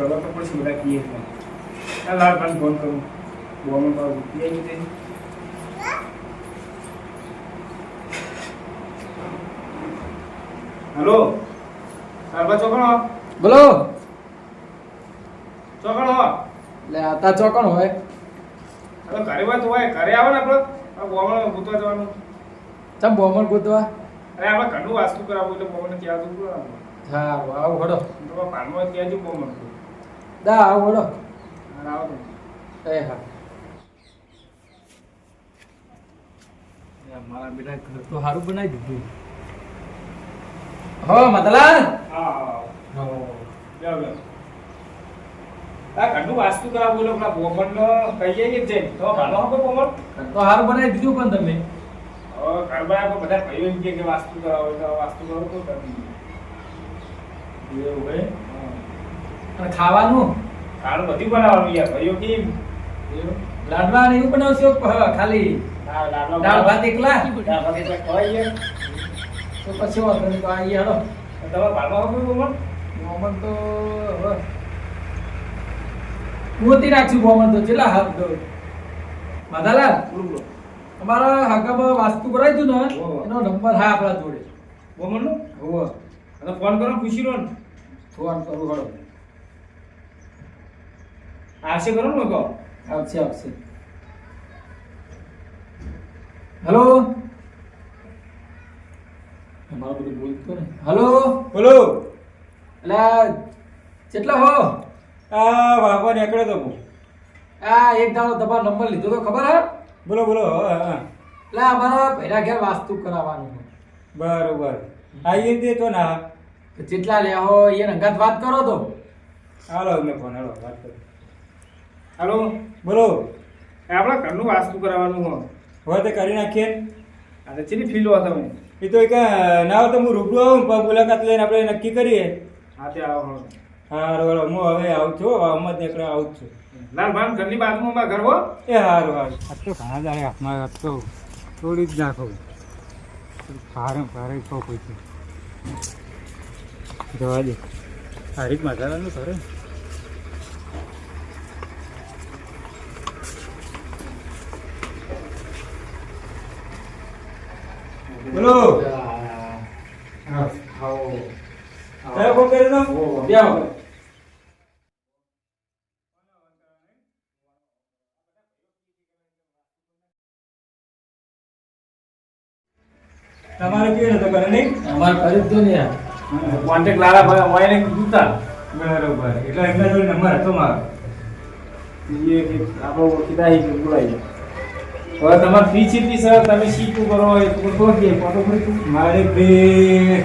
Phone કરો તો પછી બધા કીએ આ લાલ ભાઈ ફોન કરું બોમાં પાવ રૂપિયા આવી તે હેલો? સારબા ચોકણો બોલો. ચોકણો એટલે આતા ચોકણ હોય. હવે ઘરે વાત હોય ઘરે આવો ને આપણે આ બોમાં ગૂંથવા જવાનું. ચમ બોમણ ગોતવા? અરે આપણે ઘરનું વાસ્તુ કરાવવું એટલે બોમણ ક્યાં જવું હા આવો હડો. પાનમાં ક્યાં જવું બોમણ? દા આવો તો એ હા. મારા બેટા ઘર તો સારું બનાવી દીધું. હો હા ઘરનું વાસ્તુ કહીએ જ. છે તો ભાલો આપો બોમણ તો સારું બનાવી દીધું પણ તમે. ઘર બધા કહ્યું એમ કે વાસ્તુ કરાવો વાસ્તુ કરો તો કરી એવું ભાઈ અને ખાવાનું? ખાણું બધું બનાવવાનું યાર. ભાઈઓ કેમ લાડવા ને એવું બનાવશો ખાલી? દાળ ભાત એકલા? દાળ ભાત એકલા ખવાય યાર. તો પછી વાંધો નહીં તો આવીએ હડો તમે ભાલો આપો બોમણ બોમણ તો હવે ગોતી રાખશું બોમણ તો. કેટલા હાથ દો મધાલાલ અમારા હાકામાં વાસ્તુ કરાવી દીધું ને એનો નંબર હા આપણા જોડે. બોમણનું હોવ. અને ફોન કરો પૂછી લો ને. ફોન કરું હળો આશે ખરું ને કહો આવશે આવશે. હેલો? અમારો બધું બોલતો ને. હેલો? બોલો. એટલે કેટલા હો? આ વાગવા નીકળ્યો તો હું. આ એક દાડો તમારો નંબર લીધો તો ખબર હે? બોલો બોલો હા, હા. એટલે અમારા પહેલા ઘેર વાસ્તુ કરાવવાનું બરોબર. આવીએ તે તો ના. જેટલા લેવા હો એ અંગાત વાત કરો તો. હાલો મેં ફોન હાલો વાત કરો. હાલો. બોલો. આપણે ઘરનું વાસ્તુ કરાવવાનું હોય હવે તે કરી નાખીએ. અને ચેની ફીલ હોય તમે? એ તો એક ના હોય તો હું રૂબરૂ આવું પણ મુલાકાત લઈને આપણે નક્કી કરીએ. હા તે આવો હળો. હા હારું હું હવે આવું છું અહમદ નીકળે આવું જ છું. લાલ ભાન ઘરની બાજુમાં મારા ઘર હો? એ હારું સારું આ તો ઘણા દાડે હાથમાં હાથ થોડી જ નાખો. ભારે ભારે કહો કોઈ જવા દે. હારી મસાલાનું કરે બોલો. કયો ફોન કર્યો તો તમારે કેવી રીતે કરે નહીં? અમારે કરી જ દો ને કોન્ટેક કોન્ટેક્ટ લાલા ભાઈ હોય ને કીધું તા. બરોબર. એટલે એમના જોડે નંબર હતો મારો. એ આપણો ઓળખીતા જાય હવે તમારે ફી કેટલી સર તમે શીખવું કરો? એ તો કહો કે ફોટો ફરી તું મારે ફી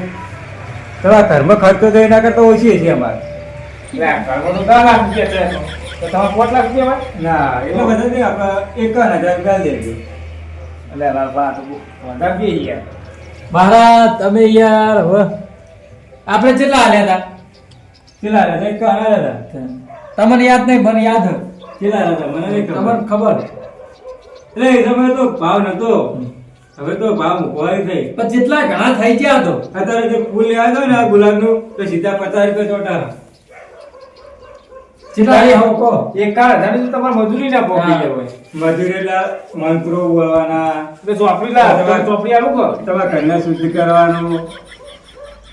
તમારા ધર્મ ખર્ચો તો એના કરતા ઓછી છે અમારે. લે ઘરમાં તો દસ લાખ રૂપિયા છે. તો તમારે પાંચ લાખ રૂપિયા હોય? ના એટલો બધો નહીં આપણે એકાવન હજાર રૂપિયા દેજો એટલે લાલ તો વધારે કે યાર. મારા તમે યાર હવે. આપણે કેટલા હાલ્યા કેટલા હતા? એકાવન હતા. હતા તમને યાદ નહીં મને યાદ. કેટલા હતા? મને તમને ખબર. ખબર? એટલે એ સમયે તો ભાવ નતો. હવે તો ભાવ મૂકવાની થઈ. પણ જેટલા ઘણા થઈ ગયા તો. અત્યારે જે ફૂલ લેવા દો ને આ ગુલાબનું તો સીધા પચાસ રૂપિયા ચોટા જેટલા એ એક કાર હજાર તો તમારે મજૂરી ના પહોંચી હા. જાય હોય. મંત્રો બોલવાના. એટલે ચોપડી લા તમારે ચોપડી આલું કર તમારે ઘરના શુદ્ધ કરવાનું.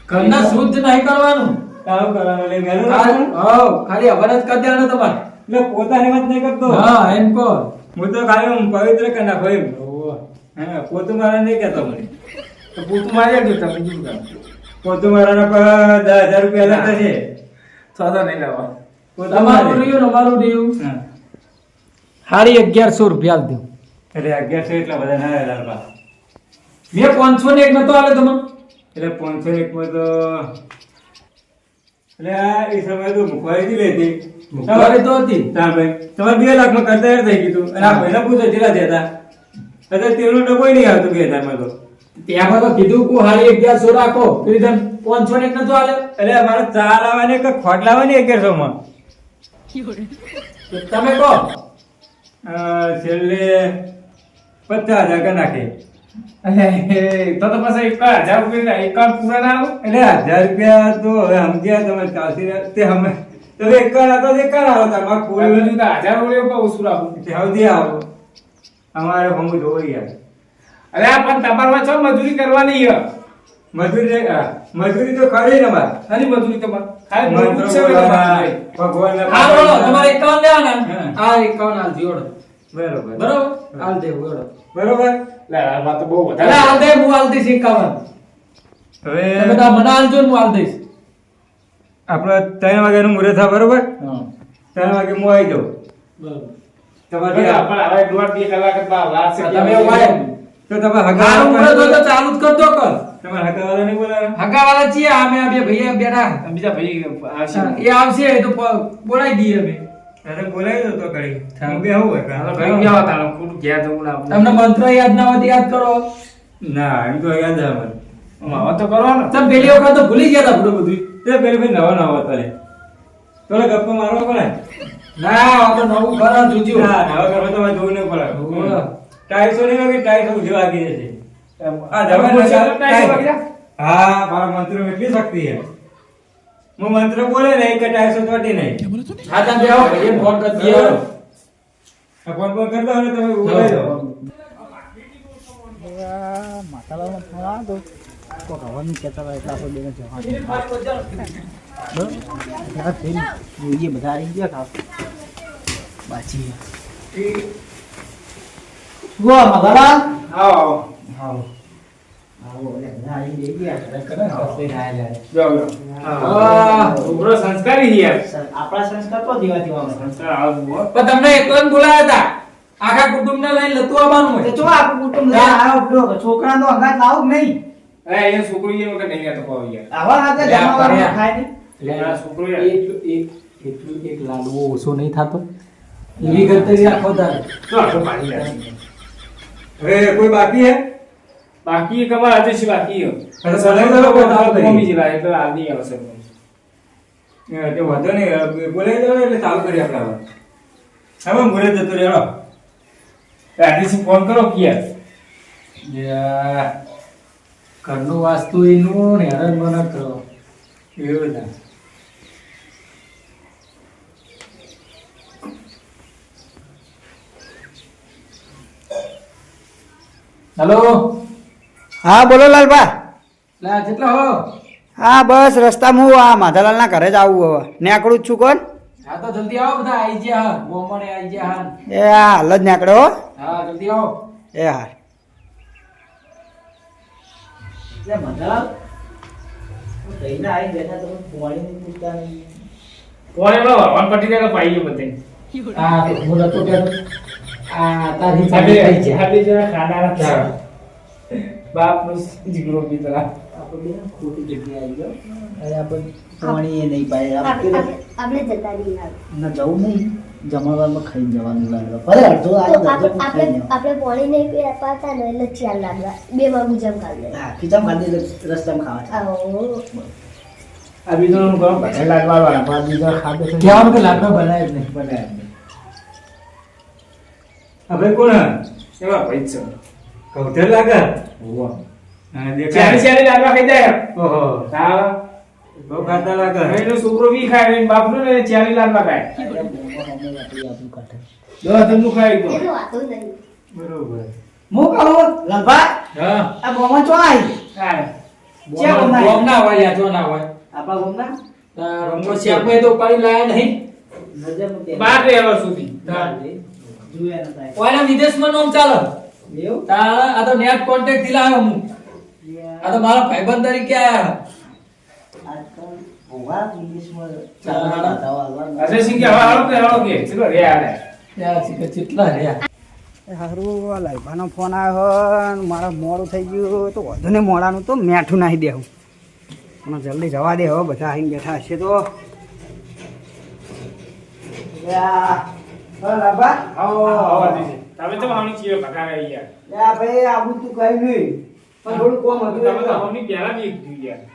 ઘરના શુદ્ધ નહીં કરવાનું? વહેલું ખાલી રાખવાનું. હઉ, ખાલી અવર કરી દેવાનું તમારે. એટલે પોતાની વાત નહીં કરતો. હા એમ કહો. હું તો ખાલી હું પવિત્ર કરી નાખો એમ હા પોતું મારા નહીં કહેતો મને. તો પૂતું મારી આપજો તમે બીજું કામ? પોતું મારાના પર દસ હજાર રૂપિયા અલગ થશે થતા નહીં લાવવા. તમારું મારે. રહ્યું ને અમારું રહ્યું. હા. સાડી અગિયારસો રૂપિયા આપ દઉં. એટલે અગિયારસો એટલા બધા ના રહ્યા બા મેં પાંચસો ને એક નતો આલે તમને? એટલે પાંચસો ને એકમાં તો એટલે આ એ સમયે તો મુખવારી જ લેતી. મુખવારી તો હતી. હા ભાઈ તમારે બે લાખમાં કરતા યાર થઈ ગયું અને આ ભાઈને પૂછો કેટલા દેતા અત્યારે તેલનો ડબ્બો નહીં આવતો બે હજારમાં તો. ત્યાં તો કીધું કુ હાડી અગિયારસો રાખો. તો ઇધન પાંચસો ને એક નતો હાલે એટલે મારે ચા લાવવાની કે ખોટ લાવવાની અગિયારસો માં તમે કહો. છેલ્લે પચાસ હજાર કે નાખે તો તો પછી એક હજાર રૂપિયા એકાઉન્ટ પૂરા ના આવું? એટલે હજાર રૂપિયા તો હવે સમજ્યા તમે ચાલતી રહ્યા તે અમે તમે એક કણ હતા એક કણ આવો તાર. કોઈ પૂરી બધું તો હજાર ઓળે ઉપર ઓછું રાખું. દે આવો. અમારે હમ યાર. અરે પણ તમારે છો મજૂરી કરવાની છે મજૂરી મજૂરી તો કરી ને માર. ખાલી મજૂરી તમારે ખાલી બોલવાના, તમારે. ભગવાનના હા બોલો તમારે પાઠ એકાવન લેવાના હા. આ એકાવન હાલ જીવડો. બરોબર. બરોબર? હાલ દે જીવડો બરોબર? લે, આમાં તો બહુ વધારે હાલ દે હું હાલ દઈશ એકાવન. તમે હવે તાર મને હાલજો ને હું હાલ દઈશ. આપણે ત્રણ વાગ્યાનું મુહૂર્ત થાય બરોબર? ત્રણ વાગે હું આવી જાઉં. તમને મંત્ર યાદ ના હોય યાદ કરો. ના એમ તો યાદ આવે. તો કરો ને પેલી વખત તો ભૂલી ગયા હતા બધું બધું. તે પેલી ભાઈ નવા નવા હતા લે. થોડા ગપ્પા મારવા પડે? ના આ તો નવું ઘર જોજો હા નવા ઘરમાં તમારે જોવું નહીં પડે. હોવે. ટાઈસો નહીં વાગે ટાઈસો ઉઠી વાગી જશે હા જવા જાય? હા મારા મંત્રમાં એટલી શક્તિ છે. હું મંત્ર બોલે નહીં કે ટાઈસો તોટી નહીં. હા તમે બેહો ભાઈએ ફોન કરી દઈએ આ ફોન ફોન કરતા હોય ને તમે બોલાવી દો. માતાલાલનો ફોન આવ્યો તો રવાનું કહેતા હતા એટલે આપણે બેને જવાનું. જોઈએ બધા આવી ગયા ખાસ. બાજી આવો આવો. આવો. આવી. જાઓ. છોકરો સંસ્કાર આવું પણ તમને એકલા બોલાયા હતા. આખા કુટુંબને લઈને લતું આવવાનું કુટુંબ આવ્યો છોકરાનો અંગાત લાવો નહીં? એ છોકરો એ વખત નહીં રહેતો પાવ યાર. આવા હાથે જમાવાનું પડ્યા. ખાય નહીં આ છોકરો એટલું એક એટલું એક લાડવો ઓછો નહીં થતો એવી તો. હવે કોઈ બાકી હે બાકી એક આજે છે બાકી. અરે, સલાહ કરો, કોઈ મમ્મી એટલે આ નહીં આવશે. એ તે વાંધો નહીં બોલાવી દો એટલે ચાલુ કરી આપણે હવે હવે જતો રહ્યો રાજેશને ફોન કરો કે યાર. યા, ઘરનું વાસ્તુ એનું ને હેરાન મને કરો. એવું ના. હેલો? હા બોલો લાલભા. લા કેટલા હો? હા બસ રસ્તામાં હું આ માધાલાલના ઘરે જ આવું હવે. નેકળું જ છું કોણ? હા તો જલ્દી આવો બધા આઈ ગયા હા બોમણે આઈ ગયા હા એ હા હાલ જ હો. હા જલ્દી આવો. એ હા ફોન એમનો ભગવાન પટી જાય તો પાઈ ગયો બધે. હું નતો આ તારી ચાબી સાબે જરા ખાનારા છે. બાપનો જીગરો બિચારા. આપણે આપણે જતા રહીએ હાલ. જવું નહીં જમણવારમાં ખાઈ જવાનું લાગે. ભલે અડધો આવે આપણે આપણે પોણી નહીં પીવા પાતા ને એટલે ચાર લાડવા બે વાગુ જમ ખાવી હા ખીચામાં ખાધી રસ્તામાં ખાવા આ બીજો નું ગરમ ભજન લાડવાવાળા, પણ આ બીજો ખાધો છે. કેવા કે લાગવા બનાય જ નહીં બનાવ્યા નહીં. હવે કોણ એવા ભાઈ જ છે. કૌધર લાગે? ઓહો. ચારે ચારે ચારી ખાઈ જાય. ઓહો. હા. બહુ ખાતા લાગે એનો છોકરો બી ખાય એનો બાપનો ને ચારી લાડવા ખાય દસ જણનું ખાય તો. એનો વાતો નહીં. બરોબર. હું કહું લંબા હા. આ બોમાં ચો આવી ખાય. બોમ ના હોય યાર જો ના હોય. આપણા બોમના તાર રમતો શેકમાં તો પાડી લાયા નહીં. નજરનું તેલ. બાર સુધી. જોયા નતા એ. વિદેશમાં નોમ ચાલે. તારા આ તો નેટ કોન્ટેક્ટથી લાવ્યો હું. આ તો મારા ભાઈબંધ તરીકે આયા. આજકાલ ભોગા વિદેશમાં ચાલો. ચાલવા દાવા હાલવા. અજય સિંહ કે હવે હાલો કે હાલો કે ચલો રે આ રે. ત્યાં શીખર કેટલા રહ્યા હારું લાઈભાનો ફોન આવ્યો મારા મોડું થઈ ગયું તો વધુ ને મોડાનું તો મેઠું નાખી દેવું પણ જલ્દી જવા દે હવે બધા આવીને બેઠા હશે તો યા, હા. તમે તો. યા આવું તું કહ્યું નહીં પણ થોડું કોમ હતું તમે. પહેલા બી.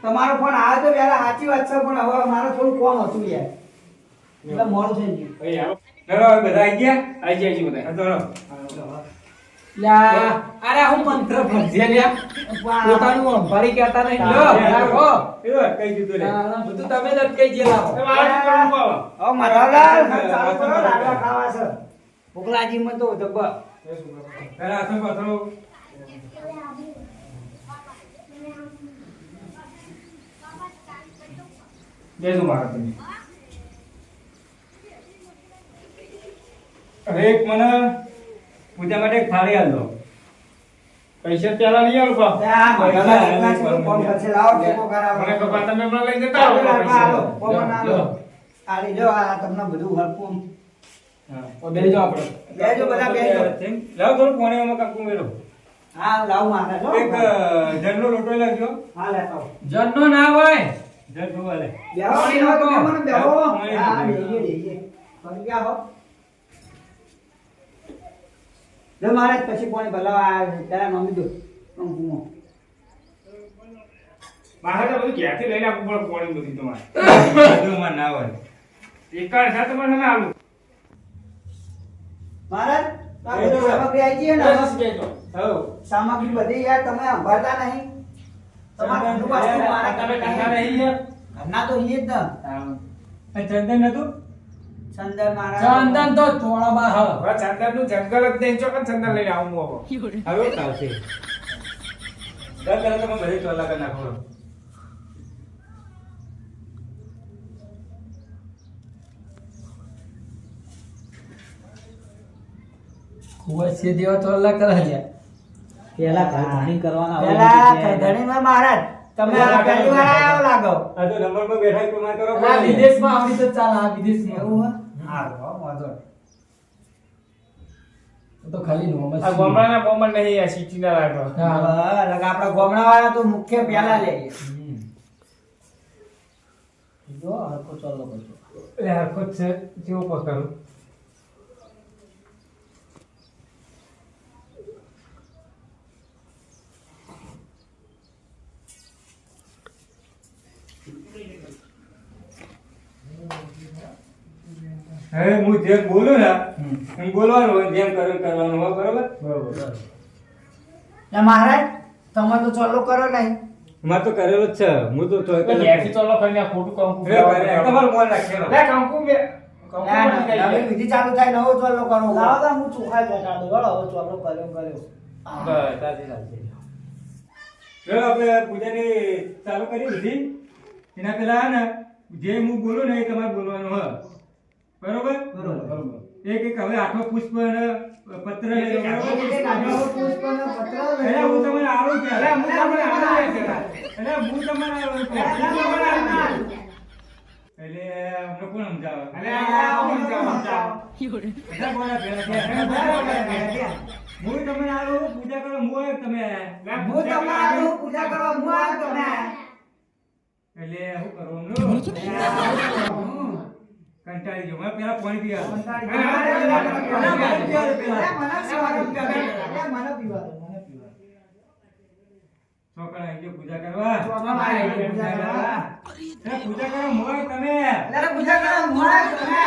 તમારો ફોન આવ્યો તો પહેલા સાચી વાત છે પણ હવે મારો થોડું કોમ હતું યાર એટલે મોડું થઈ ગયું ભાઈ આવો. બધા આવી ગયા આઈ જાય છે બધા. હા, ચલો લ્યા, અરે હું મંત્ર ભજ્યા લ્યા. પોતાનું અંભારી કહેતા નહીં. રાખો. કઈ દીધું લે બધું તમે જ અટકાઈ ગયેલા હો. એ મારે ચાલુ કરો, લાડવા ખાવા છે. ભૂખલાજીમાં તો હાથમાં પાથરો. મારા તમે. અરે એક મને પૂજા માટે એક થાળી આલ દો પૈસા પેલા નહીં આલું બાપ. જ મને. કપા તમે હમણાં લઈ જતા આવો આલી આલો. આ તમને બધું હરખું. હા. તો બેસજો આપણે. બેસજો બધા, બેસજો. લાવો થોડું પાણીમાં કાકુ મેળો હા, લાવ મારા જો. એક જણનો લોટો લાગ્યો હા, લેતા આવો. જનનો ના હોય જણ જોવા બેહો, બેહો, તમે મને બેહો. હા, બેહીએ, બેહીએ. ફરી હો. જો મારે પછી કોણ ભલાવા તારા મમ્મી દો કંકુમાં. મારે તો બધું ક્યાંથી લઈને આપવું પડે પાણી બધી તમારે બધું ના હોય એકાળ સાથે મહારાજ સામગ્રી આવી ને. હઉ સામગ્રી બધી યાર તમે સંભાળતા નહીં ચંદન નતું ચંદન મારા ચંદન તો થોડા બા હવે ચંદનનું જંગલ જ નહીં ચોકન ચંદન લઈને આવું હું હવે. હવે ચાલશે દર કરે તમે બધે ચોલા કરી નાખો. પેલા ધણી કરવાના પેલા ધણીમાં મહારાજ. તમે આ પહેલી વાર આવ્યો લાગો. આ તો નંબર પર બેઠા તો માં કરો આ વિદેશમાં આવડી તો ચાલ આ વિદેશમાં. એવું હે હારું વાંધો તો ખાલી આ ગોમડાના બોમન નહીં આ સિટી ના લાગો. હા. લગા આપણા તો મુખ્ય પેલા લે. જો હરકો ચાલો કરજો એટલે છે જેવો પકડું હવે હું જેમ બોલું ને એમ બોલવાનું હોય જેમ કરું કરવાનું હોય બરોબર? બરોબર મહારાજ તમે તો ચલો કરો નહીં. મારે તો કરેલો જ છે હું તો ઘેરથી ચોલો કરીને ખોટું કામ તમારું મોન નાખેલો. લે, કંકુ બે- કંકુ વિધિ ચાલુ થાય નવો ચાલો કરો. લાવો તો હું ચોખા ચોખા દઉં. હવે ચાલો કર્યો કર્યો. બસ, સાચી સાચી. જો આપણે પૂજાની ચાલુ કરી દીધી એના પેલા હે ને જે હું બોલું ને એ તમારે બોલવાનું હ બરોબર બરોબર. એક એક હવે આઠમો પુષ્પ અને પત્ર લઈ લો, પુષ્પ પત્ર લઈ હું તમને. અરે હું. અરે હું આવું છું. એટલે અમને કોણ સમજાવે? અરે આ હું સમજાવું. તમને આવું પૂજા કરો હું આવ્યો તમે હું પૂજા કરવા હું આવ્યો તમે એટલે શું કરવાનું હમ. કંટાળી ગયો. પેલા પાણી પીવા. છોકરા આવી ગયો પૂજા કરવા? પૂજા. કરો મોય તમે. પૂજા કરવા તમે.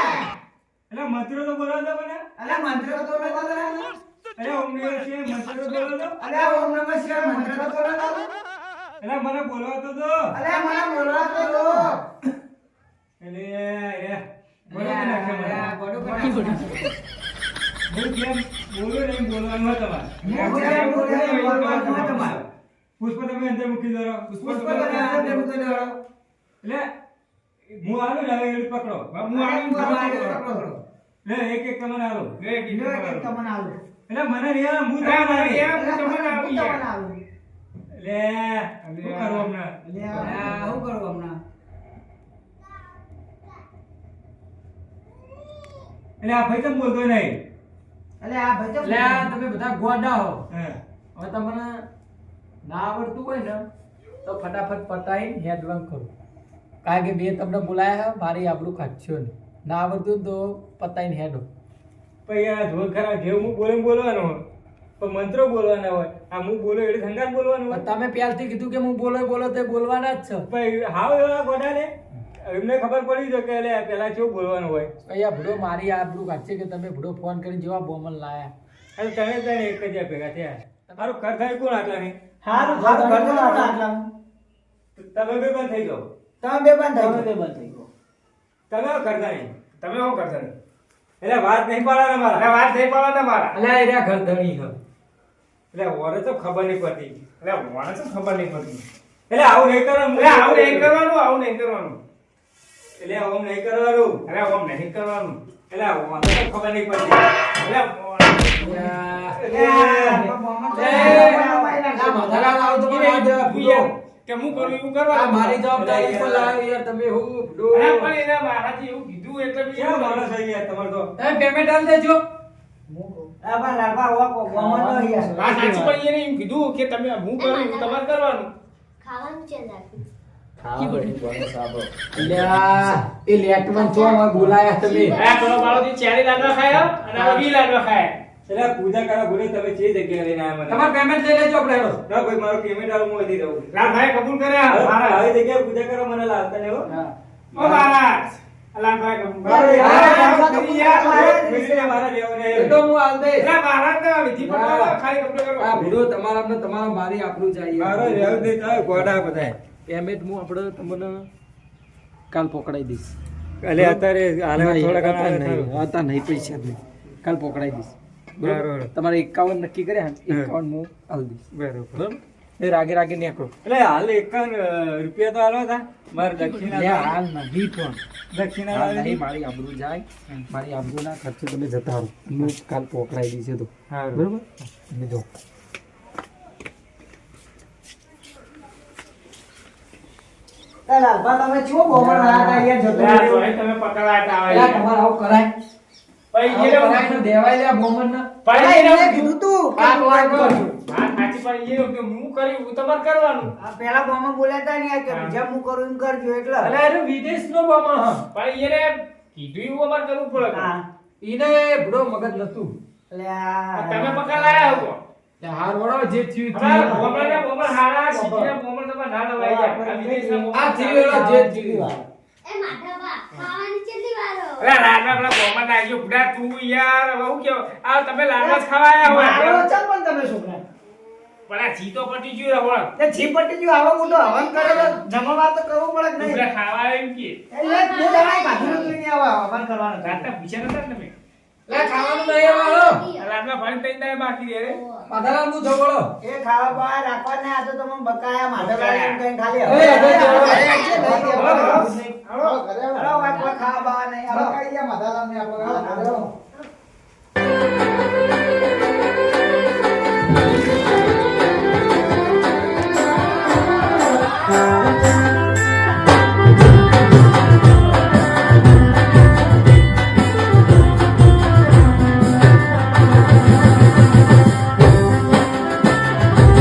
એટલે મંત્રો તો બોલો તો મને. અરે મંત્ર તો બોલો. અરે ઓમ નમઃ શિવાય મંત્રો બોલો તો. અરે ઓમ નમઃ શિવાય મંત્ર બોલો તો એટલે મને બોલવા તો દો. અરે મને બોલવા તો દો. એટલે પુષ્પ તમે અંદર મૂકી દો પુષ્પ અંદર મૂકી દો. એટલે હું આલું ને હવે પકડો હું આલું પકડો. લે એક એક તમને આલું લે એક એક તમને એક આલું. તમને આલું. એટલે મને હું તમને હું તમને. લે શું કરવું હમણાં? લે, શું કરું હમણાં? એટલે આ ભાઈ તમે બોલતો નહીં? એટલે આ ભાઈ તમે તમે બધા ગોડા હો. હવે તમને ના આવડતું હોય ને તો ફટાફટ પટાઈ હેડવંગ કરો. કારણ કે બે તમને બોલાયા મારી આપણું ખાચ્યો ને ના આવડતું હોય તો પતાઈને હેડો. પણ યાર ઢોલ ખરા જેવું હું બોલે બોલવાનો બોલવાનું હોય. પણ મંત્રો બોલવાના હોય. આ હું બોલો એટલે સંગાત બોલવાનું હોય. તમે પહેલથી કીધું કે હું બોલો બોલો તે બોલવાના જ છો. પણ હાવ એવા ગોડાને એમને ખબર પડી જો કે એટલે પેલા કેવું બોલવાનું હોય. અહીંયા ભૂડો મારી આબરૂ કાઢશે કે તમે ભૂડો ફોન કરીને જેવા બોમલ લાયા. અરે તમે તને એક જ ભેગા થયા. મારું ઘર થાય કોણ આટલા નહીં? હારું હારું ઘર કોણ આટલા તમે બે બંધ થઈ જાઓ. તમે બે બંધ થઈ બે બંધ થઈ ગયો તમે ઘર થાય તમે શું કરતા નહીં? એટલે વાત નહીં પાડવાના મારા. વાત થઈ પાડવાના મારા. એટલે એ રહ્યા ઘર ધણી છે એટલે ઓરે તો ખબર નહીં પડતી. એટલે ઓરે તો ખબર નહીં પડતી. એટલે આવું નહીં કરવાનું. આવું નહીં કરવાનું આવું નહીં કરવાનું. એટલે આવું નહીં કરવાનું. અરે આમ નહીં કરવાનું. એટલે ઓને તો ખબર નહીં પડતી. એટલે હું કરું એવું કરવાનું. મારી જવાબદારી પર યાર તમે હું પણ એને મારાથી એવું કીધું એટલે ક્યાં માણસ આવી ગયા તમારે તો તમે પેમેન્ટ આલ દેજો આ લાલબા હોવા કો ગમન યાર વાત પણ એને એમ કીધું કે તમે હું. કરું તમારે કરવાનું ખાવાનું છે નાખ્યું પૂજા કરવા ભૂલે તમે જે જગ્યાએ લઈને આવ્યા તમારે પેમેન્ટ લઈ લેજો આપણે. ના ભાઈ મારું પેમેન્ટ આવું હું વધી કબૂલ કર્યા મારા. જગ્યાએ પૂજા મને લાવતા હો. ઓ મારા કબૂલ કરો. તમારા મારી આપણું મારો જાય પેમેન્ટ હું આપણે તમને કાલ પકડાઈ દઈશ. એટલે અત્યારે હાલે નહીં, પૈસા. કાલ પકડાઈ દઈશ. બરોબર. તમારે એકાવન નક્કી કર્યા એકાવન હું હાલ દઈશ. બરાબર. એ રાગે રાગે નીકળો. એટલે હાલ એકાવન રૂપિયા તો હાલો હતા. મારે દક્ષિણા હાલ નહીં પણ. દક્ષિણા નહીં, મારી આબરૂ જાય. મારી આબરૂના ખર્ચે તમે જતા રહો. હું કાલ પોકડાઈ દઈશ તો. બરાબર? તમે જો. એ તમે છો ગમન ના હતા યાર જતો રહ્યો. તમે પકડાતા અલ્યા, તમારે આવું કરાય. પછી આવું એને દેવાય લે બોમન ના અલા, પછી એમને કીધું તું આ વાત વાત કર. કરજો. હા સાચી પણ એ વખતે હું કર્યું એવું તમારે કરવાનું. આ પેલા બોમા બોલ્યા તા ને યાર કે બીજા હું કરું એમ કરજો એટલે. અલ્યા, એનો વિદેશનો બોમન હા. પણ એને કીધું એવું અમારે કરવું પડે. હા. મગજ નતું એટલે તમે પકડાયા હો હાર વળો જે થયું થયું. બોમડાના બોમર હારા સિટીના બોમર તો ના નવાઈ જાય આ થયું જે થયું. એ માધવા ખાવાની કેટલી વાર અરે લાડવા પેલા બોમડ નાખ્યો બુડા તું યાર હવે હું કેવ આ તમે લાડવા ખાવાયા હોય. મારો ચાલ પણ તમે છોકરા. પણ આ જી તો પટી ગયું રવણ તે જી પટી ગયું આવો મોટો હવન કરે તો જમવા તો કરવું પડે કે નહીં? બુડા ખાવા એમ કે. એટલે બે જણાએ બાજુ એને આવા હવન કરવાનું રાતના પૂછ્યા નતા તમે? લે ખાવાનું નહીં આવવાનો આ લાડવા ભાડી બાકી રે માધાલાલનું જવળો એ ખાવા બાવા રાખવા ને આ તો તમે બકાયા માધવલાલ એમ કઈ ખાલી હવે હવે. હવે છે નહીં કે હળો, હળો, હળો, આ કોઈ ખાવા બાવા નહીં હળો. ખાવાનું